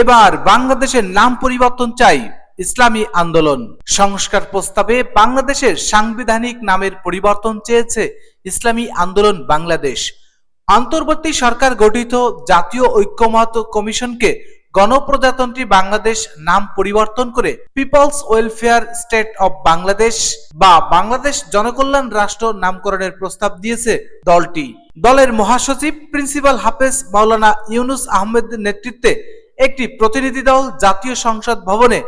এবার বাংলাদেশের নাম পরিবর্তন চাই, ইসলামী আন্দোলন। সংস্কার প্রস্তাবে বাংলাদেশের সাংবিধানিক নামের পরিবর্তন চেয়েছে ইসলামী আন্দোলন বাংলাদেশ। অন্তর্বর্তী সরকার গঠিত জাতীয় ঐক্যমত কমিশনকে গণপ্রজাতন্ত্রী বাংলাদেশ নাম পরিবর্তন করে people's welfare state of Bangladesh বা বাংলাদেশ জনকল্যাণ রাষ্ট্র নামকরণের প্রস্তাব দিয়েছে দলটি। দলের মহাসচিব প্রিন্সিপাল হাফেজ মাওলানা ইউনুস আহমেদের নেতৃত্বে একটি প্রতিনিধি দল জাতীয় সংসদ ভবনে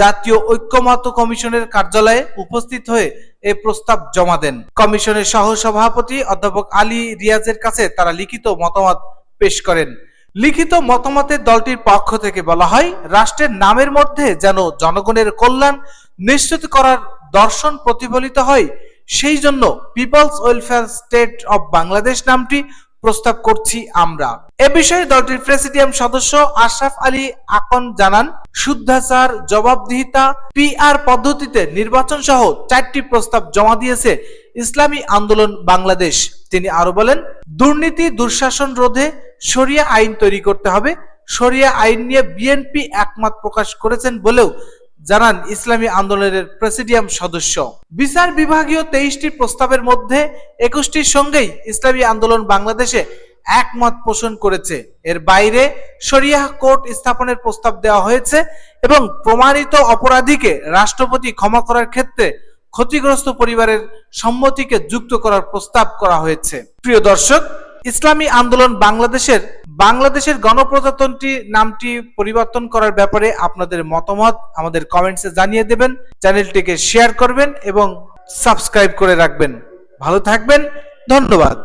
জাতীয় ঐক্যমত কমিশনের কার্যালয়ে উপস্থিত হয়ে এ প্রস্তাব জমা দেন। কমিশনের সহ সভাপতি অধ্যাপক আলী রিয়াজের কাছে তারা লিখিত মতামত পেশ করেন। লিখিত মতামতে দলটির পক্ষ থেকে বলা হয়, রাষ্ট্রের নামের মধ্যে যেন জনগণের কল্যাণ নিশ্চিত করার দর্শন প্রতিফলিত হয়, সেই জন্য people's welfare state of Bangladesh নামটি প্রস্তাব করছি আমরা। এ বিষয়ে দলটির প্রেসিডিয়াম সদস্য আশরাফ আলী আকন জানান, শুদ্ধাচার, জবাবদিহিতা, পিআর পদ্ধতিতে নির্বাচন সহ চারটি প্রস্তাব জমা দিয়েছে ইসলামী আন্দোলন বাংলাদেশ। তিনি আরও বলেন, দুর্নীতি, দুঃশাসন রোধে শরিয়া আইন তৈরি করতে হবে। শরিয়া আইন নিয়ে বিএনপি একমত প্রকাশ করেছেন বলেও জানান ইসলামী আন্দোলনের প্রেসিডিয়াম সদস্য। বিচার বিভাগীয় তেইশটি প্রস্তাবের মধ্যে একুশটির সঙ্গেই ইসলামী আন্দোলন বাংলাদেশে একমত পোষণ করেছে। এর বাইরে শরিয়াহ কোর্ট স্থাপনের প্রস্তাব দেওয়া হয়েছে এবং প্রমাণিত অপরাধীকে রাষ্ট্রপতি ক্ষমা করার ক্ষেত্রে ক্ষতিগ্রস্ত পরিবারের সম্মতিকে যুক্ত করার প্রস্তাব করা হয়েছে। প্রিয় দর্শক, ইসলামী আন্দোলন বাংলাদেশের বাংলাদেশের গণপ্রজাতন্ত্রী নামটি পরিবর্তন করার ব্যাপারে আপনাদের মতামত আমাদের কমেন্টসে জানিয়ে দেবেন, চ্যানেলটিকে শেয়ার করবেন এবং সাবস্ক্রাইব করে রাখবেন। ভালো থাকবেন, ধন্যবাদ।